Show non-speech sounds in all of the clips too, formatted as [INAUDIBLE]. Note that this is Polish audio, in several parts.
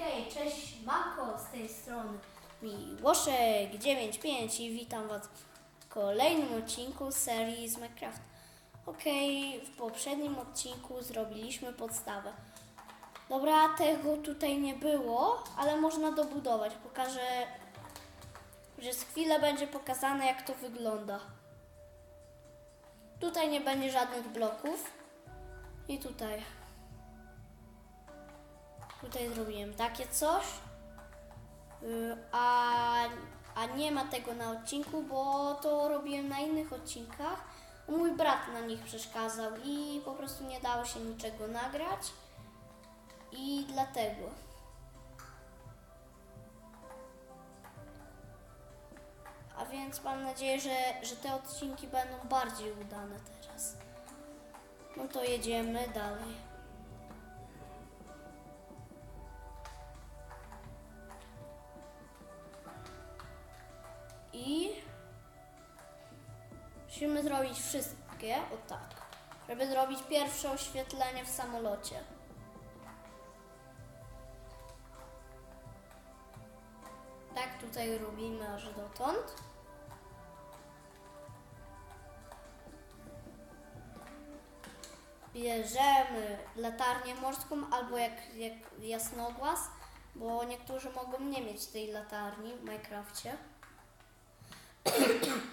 Hej, cześć Mako z tej strony Miłoszek95 i witam Was w kolejnym odcinku serii z Minecraft. Okej, w poprzednim odcinku zrobiliśmy podstawę. Dobra, tego tutaj nie było, ale można dobudować. Pokażę, że z chwilę będzie pokazane jak to wygląda. Tutaj nie będzie żadnych bloków i tutaj. Tutaj zrobiłem takie coś, y, a, a nie ma tego na odcinku, bo to robiłem na innych odcinkach. Mój brat na nich przeszkadzał i po prostu nie dało się niczego nagrać i dlatego. A więc mam nadzieję, że, że te odcinki będą bardziej udane teraz. No to jedziemy dalej. Musimy zrobić wszystkie, o tak, żeby zrobić pierwsze oświetlenie w samolocie. Tak tutaj robimy aż dotąd. Bierzemy latarnię morską albo jak, jak jasnogłaz, bo niektórzy mogą nie mieć tej latarni w Minecrafcie. [CLEARS THROAT]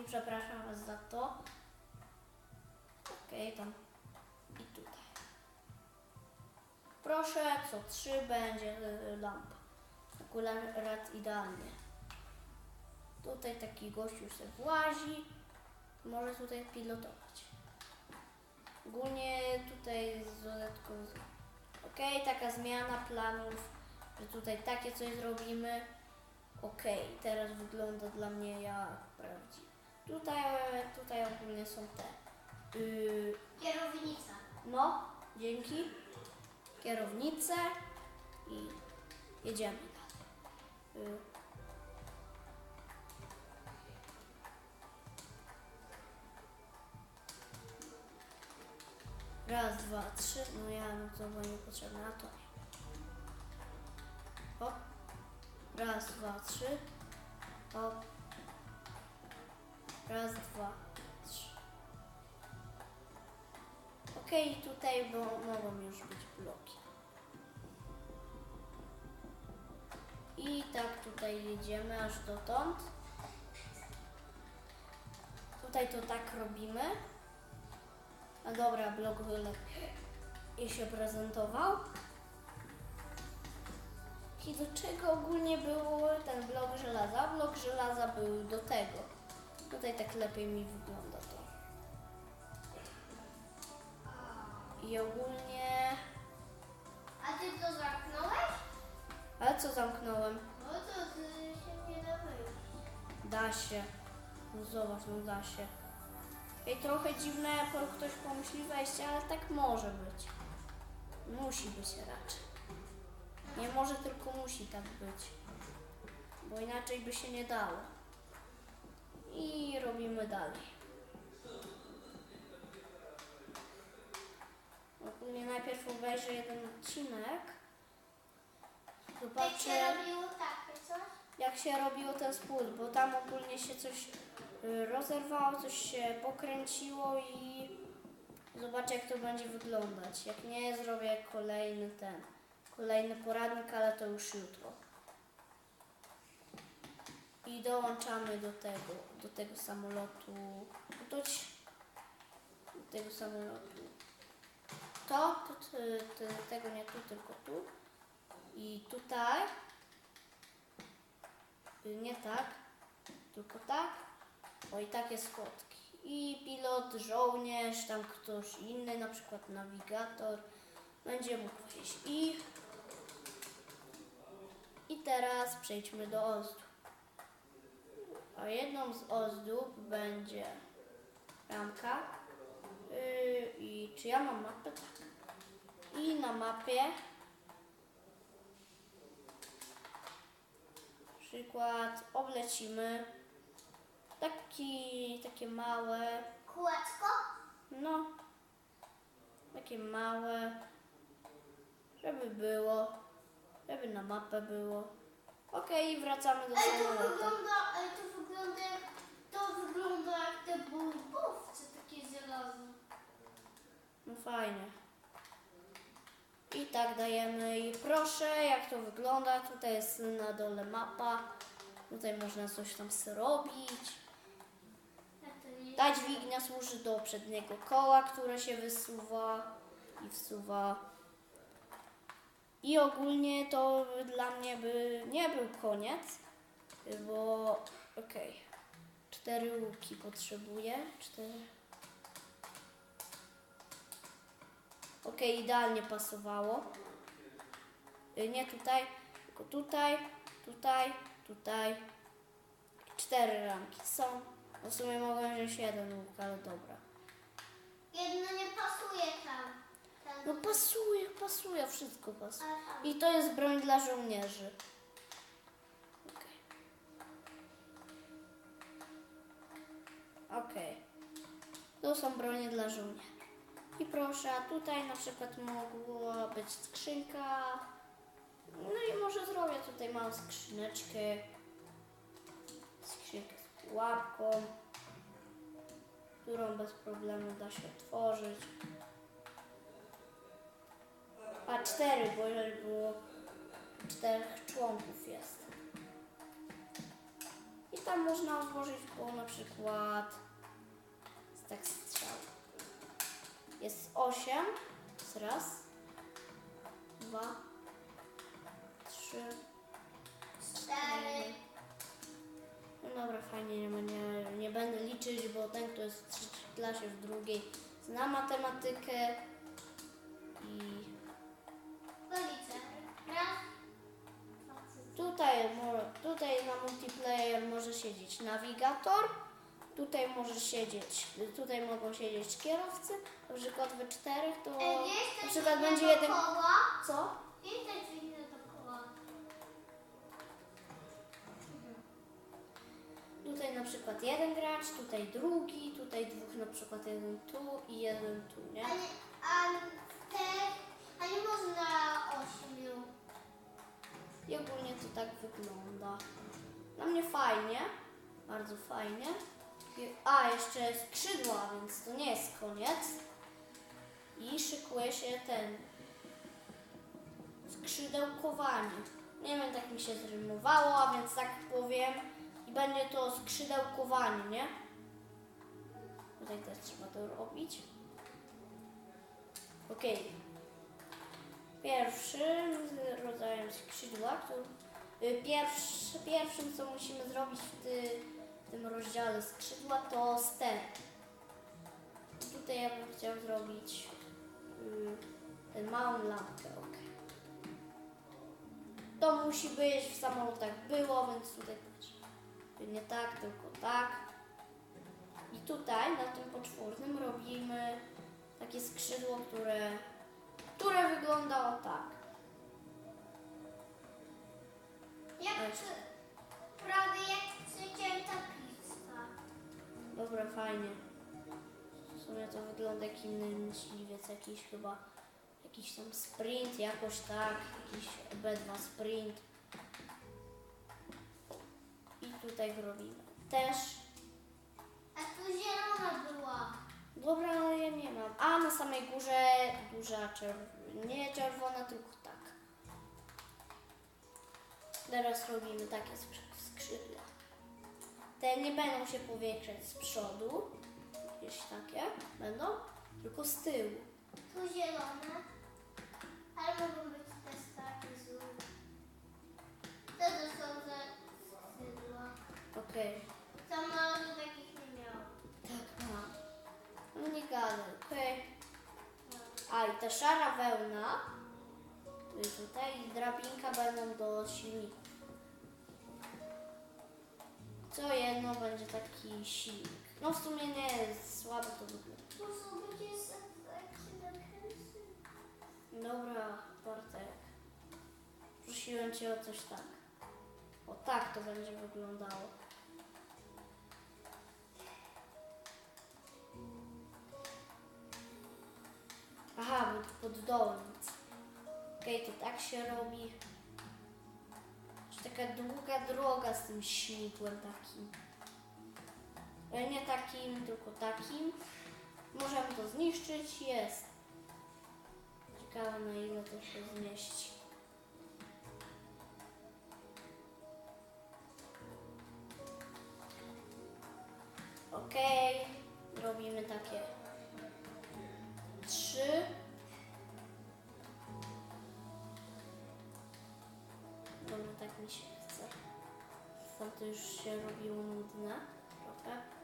I przepraszam Was za to. Okej, tam i tutaj. Proszę, co trzy będzie y, lampa. Akurat idealnie. Tutaj taki gościu sobie włazi. Może tutaj pilotować. Ogólnie tutaj z dodatką. Okej, taka zmiana planów, że tutaj takie coś zrobimy. Okej, teraz wygląda dla mnie jak prawdziwe. Tutaj, tutaj ogólnie są te. Yy, Kierownica. no, dzięki. Kierownicę i jedziemy dalej. Yy. Raz, dwa, trzy. No ja no to było niepotrzebne, a to nie. Hop. Raz, dwa, trzy. Hop. Raz, dwa, trzy. Okej, tutaj bo mogą już być bloki. I tak tutaj jedziemy aż dotąd. Tutaj to tak robimy. A dobra, blok lepiej się prezentował. I do czego ogólnie był ten blok żelaza? Blok żelaza był do tego. Tutaj tak lepiej mi wygląda to. I ogólnie... A ty to zamknąłeś? Ale co zamknąłem? No to ty się nie da wyjść. Da się. No zobacz, no da się. I trochę dziwne, bo ktoś pomyśli wejść, ale tak może być. Musi być raczej. Nie może, tylko musi tak być. Bo inaczej by się nie dało. I robimy dalej. Ogólnie najpierw obejrzę jeden odcinek. Jak Zobaczę się robiło takie coś? jak się robiło ten spód, bo tam ogólnie się coś y, rozerwało, coś się pokręciło i zobaczę jak to będzie wyglądać. Jak nie, zrobię kolejny ten, kolejny poradnik, ale to już jutro. I dołączamy do tego, do tego samolotu, do, ci- do tego samolotu. To, to, to, tego nie tu, tylko tu. I tutaj Y, nie tak, tylko tak. O i takie schodki. I pilot, żołnierz, tam ktoś inny, na przykład nawigator, będzie mógł wejść. I, I teraz przejdźmy do ozdób. A jedną z ozdób będzie ramka. Yy, I czy ja mam mapę? Tak. I na mapie przykład oblecimy taki, takie małe, Kółeczko? no, takie małe, żeby było, żeby na mapę było. Okej, wracamy do Ej, to samolotu. wygląda, ej, to wygląda jak, to wygląda jak te bulbowce takie żelazne. No fajnie. I tak dajemy i proszę, jak to wygląda. Tutaj jest na dole mapa. Tutaj można coś tam zrobić. Jak to nie Ta dźwignia służy do przedniego koła, które się wysuwa i wsuwa. I ogólnie to dla mnie by nie był koniec, bo okej. Cztery łuki potrzebuję. Cztery. Okej, idealnie pasowało. Y, Nie tutaj, tylko tutaj, tutaj, tutaj. Cztery ramki są. W sumie mogłem wziąć jeden łuk, ale dobra. Jedno nie pasuje tam. No pasuje, pasuje, wszystko pasuje. I to jest broń dla żołnierzy. Okej. To są bronie dla żołnierzy. I proszę, a tutaj na przykład mogła być skrzynka. No i może zrobię tutaj małą skrzyneczkę. Skrzynkę z pułapką, którą bez problemu da się otworzyć. A cztery, bo jeżeli było czterech członków jest. I tam można włożyć po na przykład z tak strzał. Jest osiem. Jest raz, dwa, trzy. Cztery. No dobra, fajnie, nie, nie, nie będę liczyć, bo ten, kto jest w trzeciej klasie, w drugiej, zna matematykę siedzieć nawigator, tutaj może siedzieć, tutaj mogą siedzieć kierowcy, na przykład we czterech to wiesz, na przykład będzie jeden, dookoła? co? Wiesz, te dźwignie dookoła? Tutaj na przykład jeden gracz, tutaj drugi, tutaj dwóch na przykład jeden tu i jeden tu, nie? A nie, a te, a nie można ośmiu. I ogólnie to tak wygląda. Dla mnie fajnie, bardzo fajnie. A, jeszcze skrzydła, więc to nie jest koniec. I szykuje się ten skrzydełkowanie. Nie wiem, tak mi się zrymowało, a więc tak powiem. I będzie to skrzydełkowanie, nie? Tutaj też trzeba to robić. Okej. Pierwszym rodzajem skrzydła, który, pierwszy, pierwszym co musimy zrobić w ty, tym rozdziale skrzydła to ster. Tutaj ja bym chciał zrobić y, tę małą lampkę, ok. To musi być, w samolotach było, więc tutaj też nie tak, tylko tak. I tutaj na tym poczwórnym robimy takie skrzydło, które które wygląda o tak. Prawie jak przycięta pizza. Dobra, fajnie. W sumie to wygląda jak inny myśliwiec, jakiś chyba, jakiś tam sprint, jakoś tak, jakiś B2 sprint. I tutaj robimy też. A tu zielona była. Dobra, ale ja nie mam. A na samej górze duża czerwona, nie czerwona, tylko. Teraz robimy takie skrzy- skrzydła. Te nie będą się powiększać z przodu, jakieś takie będą, tylko z tyłu. Tu zielone. Ale mogą być też takie z To też są ze skrzydła. Okej, Samolotu takich nie miał. tak mam. No nie gadaj, okej. A i ta szara wełna, tutaj drabinka będą do silników. Co jedno będzie taki silnik. No w sumie nie jest słabe to wygląda. Dobra, Bartek. Prosiłem cię o coś tak. O tak to będzie wyglądało. Aha, pod dołem. Okej, to tak się robi. taka długa droga z tym śmigłem takim. E, Nie takim, tylko takim. Możemy to zniszczyć. Jest. Ciekawe na ile to się zmieści. Okej. Robimy takie trzy. Mi się chce. Już się robiło nudne trochę.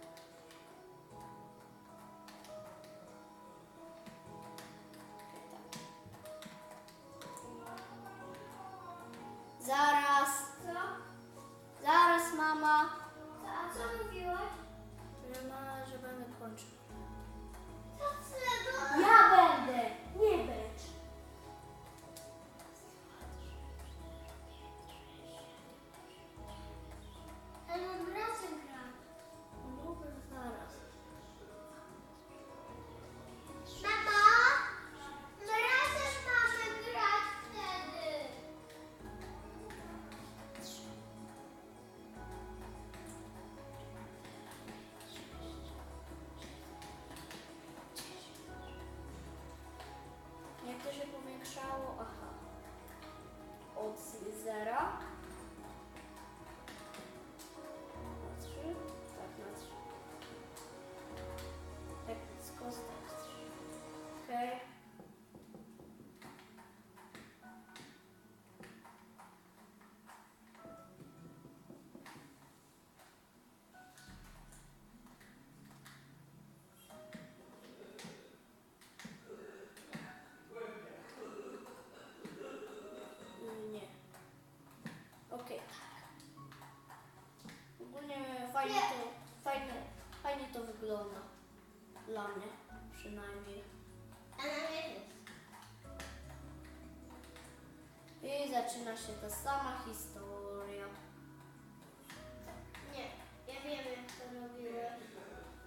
Fajnie Nie. to, fajnie, fajnie to wygląda. Dla mnie przynajmniej. A na mnie. I zaczyna się ta sama historia. Nie, ja wiem jak to robiłeś.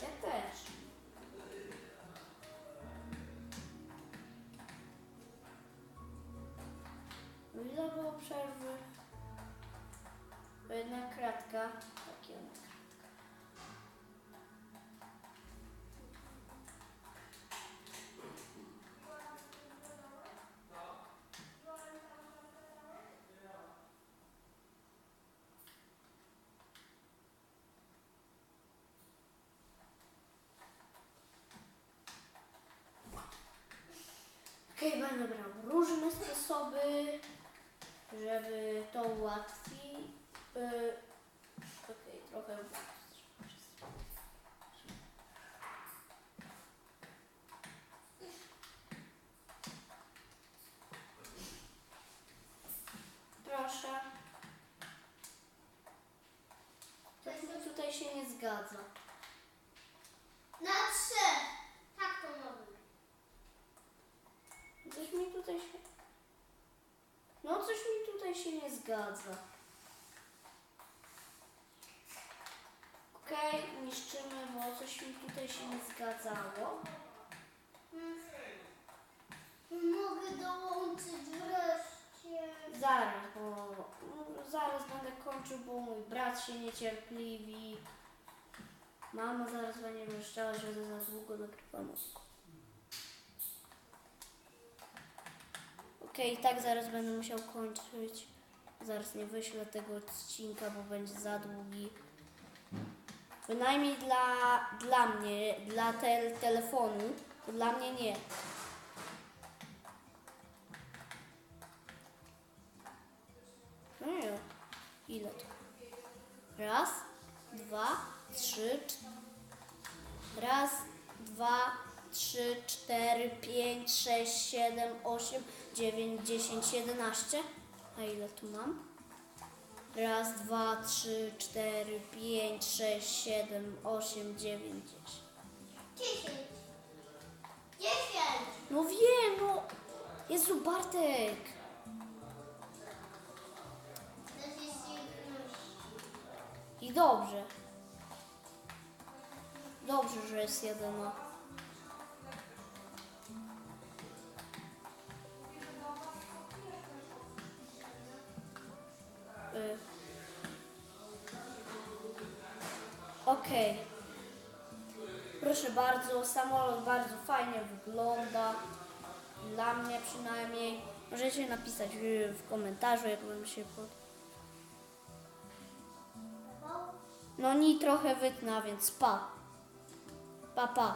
Ja też. No Ile było przerwy? Jedna kratka. Tak, kratka. Okej, będę brał sposoby, żeby to ułatwić. Yy, Okej, trochę. Proszę. Coś mi tutaj się nie zgadza. Na trzy. Tak to ma być. Coś mi tutaj się. No, coś mi tutaj się nie zgadza. Okej, niszczymy, bo coś mi tutaj się nie zgadzało. Mogę dołączyć wreszcie. Zaraz, bo no, zaraz będę kończył, bo mój brat się niecierpliwi. Mama zaraz będzie wrzeszczała, że za długo nagrywam. Okej, i tak zaraz będę musiał kończyć. Zaraz nie wyślę tego odcinka, bo będzie za długi. Bynajmniej dla, dla mnie, dla te, telefonu, dla mnie nie. No nie, ile to? Raz, dwa, trzy, cz- raz, dwa, trzy, cztery, pięć, sześć, siedem, osiem, dziewięć, dziesięć, jedenaście. A ile tu mam? Raz, dwa, trzy, cztery, pięć, sześć, siedem, osiem, dziewięć, dziesięć. Dziesięć. Dziesięć. No wiem, no. Jezu, Bartek. Na dziesięć. I dobrze. Dobrze, że jest jedyna. Okej. Proszę bardzo, samolot bardzo fajnie wygląda. Dla mnie przynajmniej. Możecie napisać w komentarzu, jak wam się pod... No ni trochę wytna, więc pa. Pa, pa.